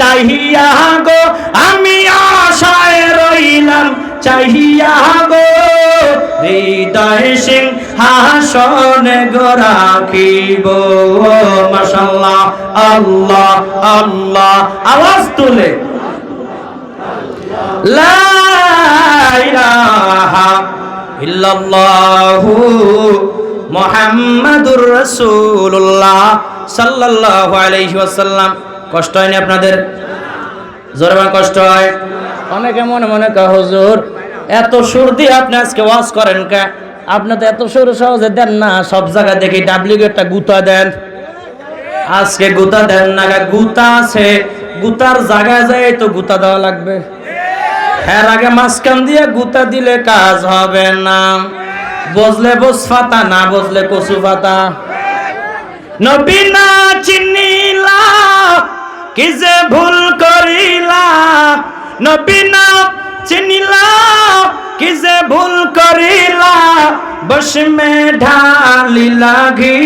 চাহিয়া গো, আমি আশায় রইলাম। চাহিয়া গো, হৃদয় সিং হাসন গো রাখিব। মাশাল্লাহ আল্লাহ আল্লাহ, আওয়াজ তুলে। মুহাম্মাদুর রাসূলুল্লাহ সাল্লাল্লাহু আলাইহি ওয়াসাল্লাম। কষ্ট হয়নি আপনাদের? জোরে কষ্ট হয়? অনেকে মনে মনে কয় হুজুর এত সুর দিয়ে আপনি আজকে ওয়াজ করেন কে? আপনি তো এত সুর সহজে দেন না সব জায়গায় দেখি ডাব্লিউ একটা গুতা দেন। আজকে গুতা দেন না গুতা আছে। গুতার জায়গায় যায় তো গুতা দেওয়া লাগবে। এর আগে মাঝখান দিয়ে গুতা দিলে কাজ হবে না। বজলে বস ফাতা না বজলে কচু পাতা। নবী না চিনিলা কি যে ভুল করিলা? নবী না চিনিলা? কি যে ভুল করিলা? বস মে ঢালি লাগি।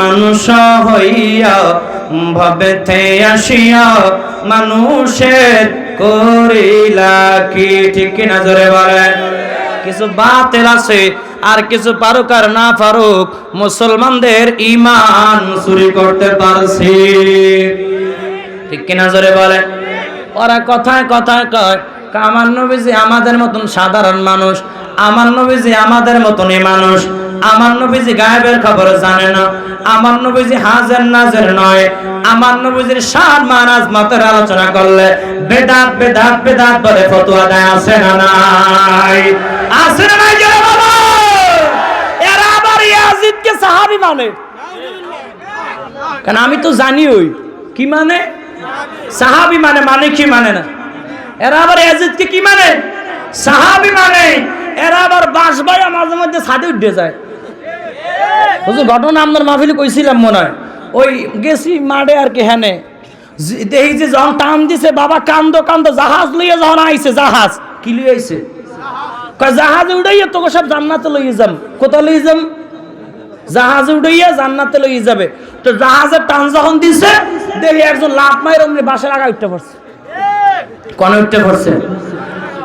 মানুষ হইয়া ভবেতে আসিয়া মানুষের করিলা কি? ঠিক কিনা জোরে বলেন। কিছু বাতিল আছে। আর কিছু পারুক আর না পারুক, মুসলমানদের ইমান চুরি করতে পারছি। ঠিক কিনা জোরে বলে ওরা কথায় কথায় কয়, আমার নবীজি আমাদের মতন সাধারণ মানুষ, আমার নবীজি আমাদের মতনই মানুষ, আমার নবীজি গায়েবের খবর জানে না, আমার নবীজি হাজার নাজের নয়, আমার নবীজির শান মানাজ মতের আলোচনা করলে বেদাত বেদাত বেদাত বলে ফতোয়া দেয়, আছে না নাই? আছে না নাই যারা বাবা এরা আবার ইয়াজিদকে সাহাবী মানে? কারণ আমি তো জানি ওই। কি মানে? সাহাবি মানে মানে কি মানে না? এরা আবার ইয়াজিদকে কি মানে? সাহাবি মানে। এরা আবার বাস ভাইয়া মাঝে মধ্যে ছাদে উঠে যায়। হুজুর, ঘটনা আপনার কইছিলাম মনে হয়। ওই গেছি মাঠে আর কি হ্যানে দেখি যে যখন টান দিছে, বাবা কান্দ কান্দ, জাহাজ লইয়া যখন আইছে, জাহাজ। কি লইয়া আইছে? জাহাজে উড়াইয়া তোকে সব জান্নাতে লইয়ে যাম। কোথায় লইয়ে যাম? জাহাজে উঠাইয়া জান্নাতে লইয়ে যাবে। তো জাহাজের টান যখন দিছে দেখি একজন লাভ মায়ের অমনি বাসার আগা উঠতে পড়ছে। কনে উঠতে পারছে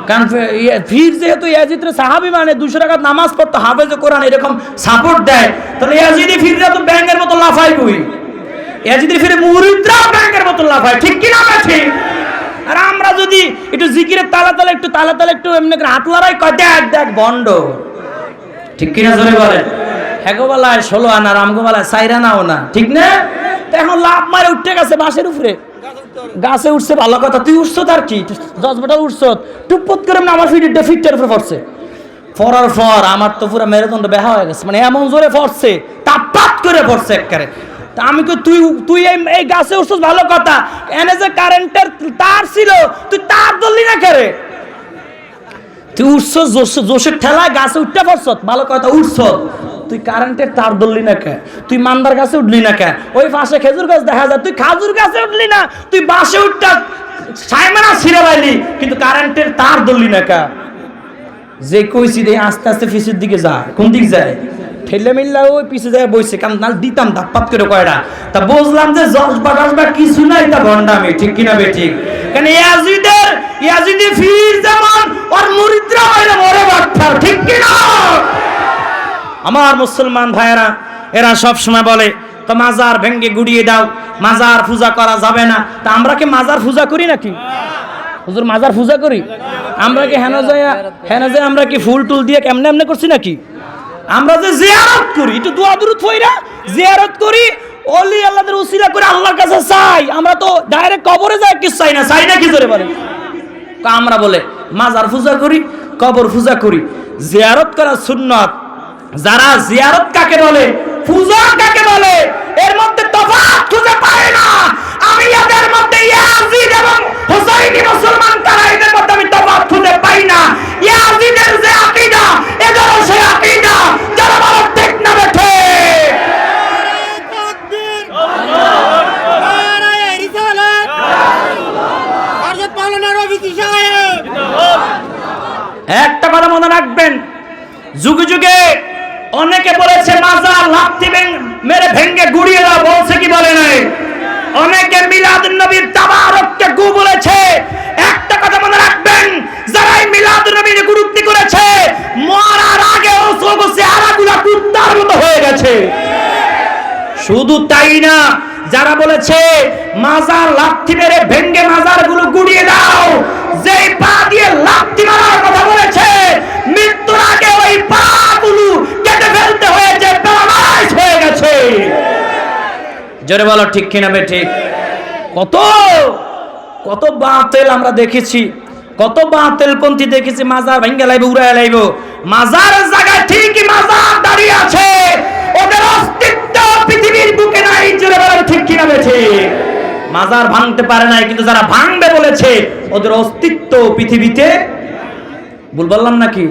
কারণ ফে- ইয়ে- ফির যেহেতু ইয়াজিদের সাহাবি মানে দুশো টাকা নামাজ পড়তো হাফেজে কোরআন এরকম সাপোর্ট দেয় তাহলে ইয়াজিদি ফিররা তো ব্যাংকের মতো লাফাই বই ইয়াজিদি ফিরে মুরিদরাও ব্যাংকের মতো লাফায় ঠিক কি না ঠিক আর আমরা যদি একটু জিকিরের তালা তালা একটু তালা তালা একটু এমনি লড়াই কয় দেখ দেখ বন্ড ঠিক কিনা জোরে বলেন। হেগো বেলায় ষোলো আনা রামগো বেলায় সাইরা নাও না। ঠিক না? এখন লাভ মারে উঠতে গেছে বাসের উপরে। গাছে উঠছে ভালো কথা। তুই উঠছো তার কি? দশ বেটা উঠছ টুপত করে আমার ফিটের উপরে পড়ছে। পড়ার পর আমার তো পুরো মেরুদণ্ড বেহা হয়ে গেছে। মানে এমন জোরে পড়ছে তাপাত করে পড়ছে একবারে তা আমি কই, তুই তুই এই গাছে উঠছস ভালো কথা? এনে যে কারেন্টের তার ছিল, তুই তার ধরলি না কেরে তুই উঠছ জোশের ঠেলায় গাছে উঠতে পারছ ভালো কথা উঠছ তুই কারেন্টের তার ধরলি না কে? তুই মান্দার গাছে উঠলি না কে? ওই পাশে খেজুর গাছ দেখা যায়, তুই খাজুর গাছে উঠলি না, তুই বাসে উঠটা সাইমানা ছিঁড়ে লাইলি কিন্তু কারেন্টের তার ধরলি না কে? যে কইছি রে আস্তে আস্তে পিছের দিকে যায় কোন দিক যায়? ঠেলে মিল্লা ওই পিছে যায় বইছে, কারণ নাল দিতাম ধাপ্পাত করে কয়টা তা বুঝলাম যে জজ বা টস বা কিছু নাই তা ভণ্ডামি, ঠিক কিনা বে ঠিক কারণ ইয়াজিদের, ইয়াজিদি ফির যেমন, ওর মুরিদরা হইলে মরে কিনা আমার মুসলমান ভাইয়েরা, এরা সব সময় বলে, তো মাজার ভেঙ্গে গুড়িয়ে দাও, মাজার পূজা করা যাবে না। তা আমরা কি মাজার পূজা করি নাকি? হুজুর, মাজার পূজা করি? আমরা কি হেন হেন যায় আমরা কি ফুল টুল দিয়ে কেমনে এমনে করছি নাকি? আমরা যে জিয়ারত করি, একটু দোয়া দুরুদ হইরা জিয়ারত করি, অলি আল্লাহদের উসিলা করে আল্লাহর কাছে চাই। আমরা তো ডাইরেক্ট কবরে যাই, কিছু চাই না চাই না কি করে বলে আমরা বলে, মাজার পূজা করি, কবর পূজা করি। জিয়ারত করা সুন্নত যারা জিয়ারত কাকে বলে পূজা কাকে বলে, এর মধ্যে তফাৎ খুঁজে পায় না। আমি এদের মধ্যে ইয়াজিদ এবং হুসাইনি মুসলমান তারা এদের মধ্যে আমি তফাৎ খুঁজে পাই না ইয়াজিদের যে আকীদা এদেরও সেই আকীদা যারা বলো ঠিক না বেঠে তাকবীর নারায়ে রিসালাত হযরত মাওলানা রফিকি সাহেব একটা কথা মনে রাখবেন যুগে যুগে অনেকে বলেছে মাজার লাথি ভেং- মেরে ভেঙ্গে গুড়িয়ে দাও বলছে কি বলে নাই অনেকে মিলাদ নবীর গু বলেছে। একটা কথা মনে রাখবেন নবীর গুরুত্ব করেছে, মরার আগে চেহারাগুলো কুত্তার মতো হয়ে গেছে। শুধু তাই না, যারা বলেছে, মাজার মেরে ভেঙ্গে গুড়িয়ে দাও, যেই পা দিয়ে মারার কথা বলেছে, মৃত্যুর আগে ওই পা গুলো কেটে ফেলতে হয়েছে হয়ে গেছে। জোরে বলো, ঠিক কিনা ঠিক? কত কত বাতেল আমরা দেখেছি, কত বাতেল পন্থী দেখেছি, মাজার ভেঙ্গে লাইব উড়াই লাইব। মাজার জায়গায় ঠিকই মাজার দাঁড়িয়ে আছে। ওদের অস্তিত্ব পৃথিবীর বুকে নাই, জোরে বলো ঠিক কিনা বে ঠিক মাজার ভাঙতে পারে নাই, কিন্তু যারা ভাঙবে বলেছে, ওদের অস্তিত্ব পৃথিবীতে ভুল বললাম নাকি?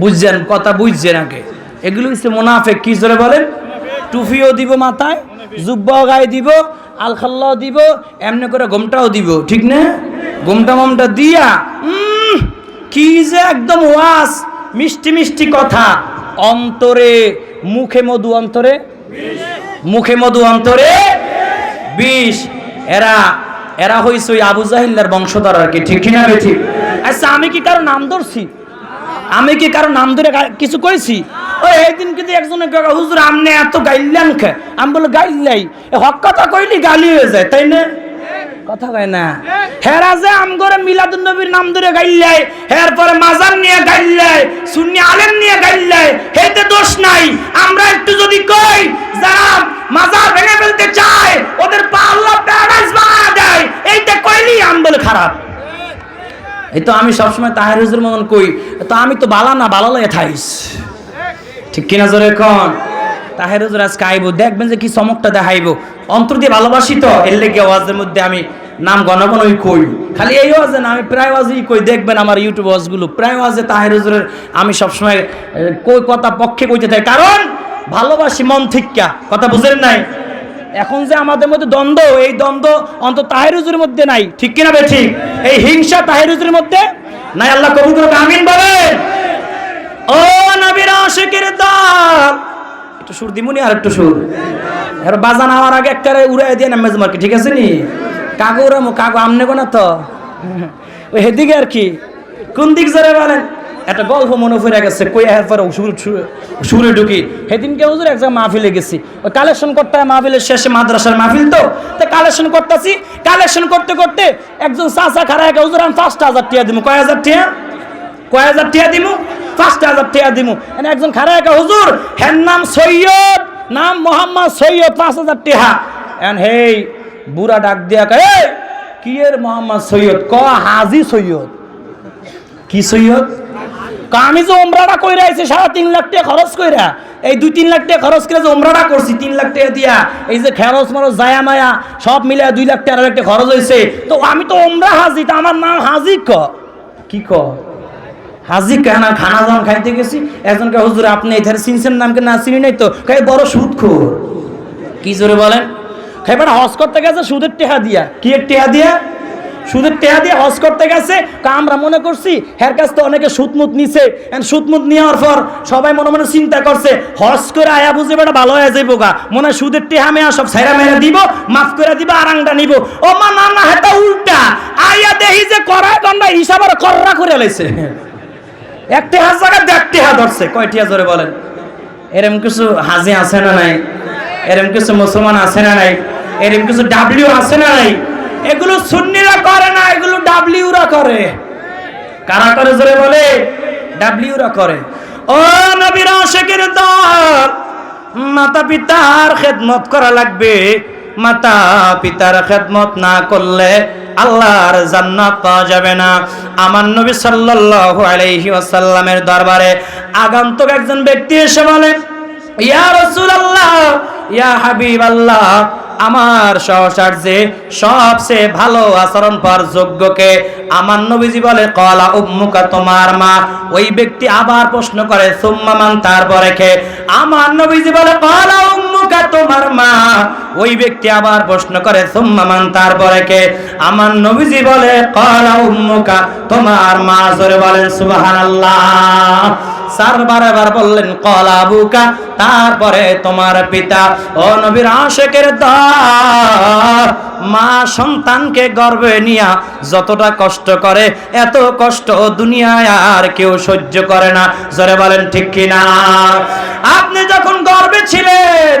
বুঝছেন, কথা বুঝছেন আগে। এগুলো হচ্ছে মোনাফেক, কি জোরে বলেন? টুফিও দিব মাথায়, জুব্বাও গায়ে দিব, আলখাল্লাও দিব, এমনি করে গমটাও দিব, ঠিক না? গমটা মমটা দিয়া কি যে একদম ওয়াস, মিষ্টি মিষ্টি কথা। অন্তরে, মুখে মধু অন্তরে? মুখে মধু অন্তরে? বিষ। এরা এরা হইছে ওই আবু জাহিল্লার বংশধর আর কি, ঠিক কিনা ঠিক আচ্ছা আমি কি কারও নাম ধরছি? আমি কি কারও নাম ধরে কিছু কইছি? ওই একদিন কিন্তু একজনে হুজুর আমনে এত গাইলেন খে আমি বলে, গাইলাই। হক কথা কইলি, গালি হয়ে যায়, তাই না? কথা কয় না। হেরা যে আমগরে মিলাদুন নবীর নাম ধরে গাইলাই হের পরে মাজার নিয়ে গাইলাই, সুন্নি আলেম নিয়ে গাইলাই হেতে দোষ নাই। আমরা একটু যদি কই, যারা মাজার ভেঙে ফেলতে চায়, ওদের পা আল্লাহ প্যারাডাইস বানায় দেয়, এইটা কইলি আম বলে খারাপ। এই তো আমি সবসময় তাহের হুজুর মতন কই, তো আমি তো বালা না বালা লাগে থাইস। ঠিক কিনা জোরে কন? তাহের হুজুর আজকে আইব, দেখবেন যে কি চমকটা দেখাইব। অন্তর দিয়ে ভালোবাসি তো, এর লেগে ওয়াজের মধ্যে আমি নাম গণ গণই কই। খালি এই ওয়াজে না, আমি প্রায় ওয়াজই কই, দেখবেন আমার ইউটিউব ওয়াজগুলো। প্রায় ওয়াজে তাহের হুজুরের আমি সবসময় কই কথা পক্ষে কইতে থাকি। কারণ ভালোবাসি মন থিকা কথা বুঝেন নাই? এখন যে আমাদের মধ্যে দ্বন্দ্ব, এই দ্বন্দ্ব অন্তত তাহেরুজের মধ্যে নাই। ঠিক কিনা বে ঠিক? এই হিংসা তাহেরুজের মধ্যে নাই। আল্লাহ কবুল আমিন বলেন। ও একটু সুর দিমুনি আর একটু সুর। এর বাজান আমার আগে একটা উড়াই দিয়ে নামে মার্কে, ঠিক আছে নি? কাগো উড়ামো কাগো আমনে না তো? ওই হেদিকে আর কি? কোন দিক জোরে বলেন? একটা গল্প মনে পড়ে গেছে, কই আসার পরে সুর ঢুকি। সেদিনকে হুজুর এক জায়গায় মাহফিলে গেছি। ওই কালেকশন করতে মাহফিলের শেষে মাদ্রাসার মাহফিল তো? তো কালেকশন করতেছি। কালেকশন করতে করতে একজন চাচা খারা হুজুর, আমি পাঁচটা হাজার টিয়া দিব কয় হাজার টিয়া? কয় হাজার টিয়া দিমু? পাঁচটা হাজার টিয়া দিমু। এনে একজন খারা একা হুজুর হ্যার নাম সৈয়দ? নাম মোহাম্মদ সৈয়দ পাঁচ হাজার টিহা। এন হেই বুড়া ডাক দিয়া "এই, কি মোহাম্মদ সৈয়দ? ক হাজি সৈয়দ। কি সৈয়দ? আমি যে ওমরাটা কইরা আইছি সাড়ে তিন লাখ টাকা খরচ কইরা। এই দুই তিন লাখ টাকা খরচ করে যে ওমরাটা করছি তিন লাখ টাকা দিয়া এই যে খেরচ মরচ জায়া মায়া সব মিলে দুই লাখ টাকা খরচ হয়েছে তো আমি তো ওমরা হাজি তা আমার নাম হাজি ক? কি ক? হাজি কেনা খানা যখন খাইতে গেছি, একজনকে, হুজুর, আপনি এধারে চিনছেন নামকে না চিনি নাই তো খাই বড় সুদ খোর কি জোরে বলেন? খাই বেটা করতে গেছে, সুদের টেহা দিয়া। কি টেহা দিয়া? সুদের টেহা দিয়ে হজ করতে গেছে। আমরা মনে করছি, হের কাছ তো অনেকে সুতমুত নিছে। সুতমুত নেওয়ার পর সবাই মনে মনে চিন্তা করছে, হজ করে আয়া বুঝে বেটা, ভালো হয়ে যাইব গা। মনে হয় সুদের টেহা মেয়া সব ছাইরা মেরা দিব, মাফ করে দিব, আরাংটা নিব। ও মা, না না, হেটা উল্টা। আয়া দেহি যে করা গন্ডা হিসাব কররা করে লাইছে। একটি হাজ জায়গা দেড়টি হাত ধরছে। কয়টি হাজ ধরে বলেন? এরম কিছু হাজি আছে না নাই? এরম কিছু মুসলমান আছে না নাই? এরম কিছু ডাব্লিউ আছে না নাই? এগুলো সুন্নিরা করে না, এগুলো ডাব্লিউরা করে। কারা করে জোরে বলে? ডাব্লিউরা করে। ও নবীর আশেকের দল মাতা পিতার খেদমত করা লাগবে। মাতা পিতার খেদমত না করলে আল্লাহর জান্নাত পাওয়া যাবে না। আমার নবী সাল্লাল্লাহু আলাইহি ওয়াসাল্লামের দরবারে আগন্তুক একজন ব্যক্তি এসে বলে, ইয়া রাসূলুল্লাহ, ইয়া হাবিবাল্লাহ, আমার সহসার্যে সবচেয়ে ভালো আচরণ পাওয়ার যোগ্যকে আমার নবীজি বলে কলা উম্মুকা, তোমার মা। ওই ব্যক্তি আবার প্রশ্ন করে সুম্মামান তারপরে খে আমার নবীজি বলে কলা উম্মুকা তোমার মা। ওই ব্যক্তি আবার প্রশ্ন করে সুম্মামান তারপরে কে? আমার নবীজি বলে, কলা উম্মুকা। তোমার মা জোরে বলেন, সুবহানাল্লাহ। চারবার এবার বললেন, কলা বুকা তারপরে তোমার পিতা, ও নবীর আশেকের দর মা সন্তানকে গর্বে নিয়া যতটা কষ্ট করে, এত কষ্ট দুনিয়ায় আর কেউ সহ্য করে না। জোরে বলেন, ঠিক কিনা? আপনি যখন গর্বে ছিলেন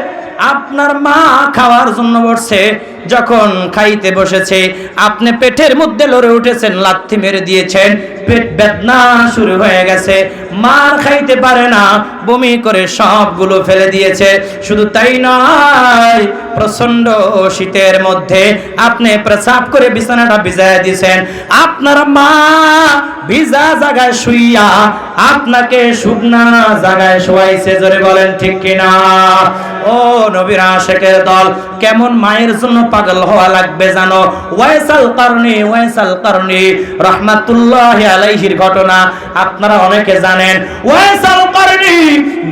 আপনার মা খাওয়ার জন্য বসছে, যখন খাইতে বসেছে, আপনি পেটের মধ্যে লড়ে উঠেছেন, লাথি মেরে দিয়েছেন, পেট বেদনা শুরু হয়ে গেছে। মার খাইতে পারে না, বমি করে সবগুলো ফেলে দিয়েছে। শুধু তাই নয় প্রচণ্ড শীতের মধ্যে আপনি প্রসাব করে বিছানাটা ভিজায় দিয়েছেন। আপনার মা ভিজা জায়গায় শুইয়া আপনাকে শুকনা জায়গায় শোয়াইছে, জোরে বলেন ঠিক কিনা? ও নবীর আশেকের দল, কেমন মায়ের জন্য পাগল হওয়া লাগবে জানো? ওয়াইসাল কারণে ওয়াইসাল কারণে রহমাতুল্লাহ আলাইহির ঘটনা আপনারা অনেকে জানেন। ওয়াইসাল কারণে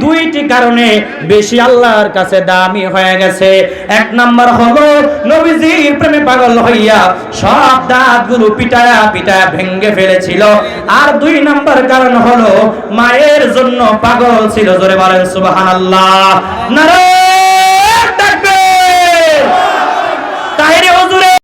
দুইটি কারণে বেশি আল্লাহর কাছে দামি হয়ে গেছে। এক নাম্বার হলো নবীজির প্রেমে পাগল হইয়া সব দাঁতগুলো পিটায়া পিটায়া ভেঙ্গে ফেলেছিল। আর দুই নাম্বার কারণ হলো, মায়ের জন্য পাগল ছিল, জোরে বলেন সুবহানাল্লাহ। নারে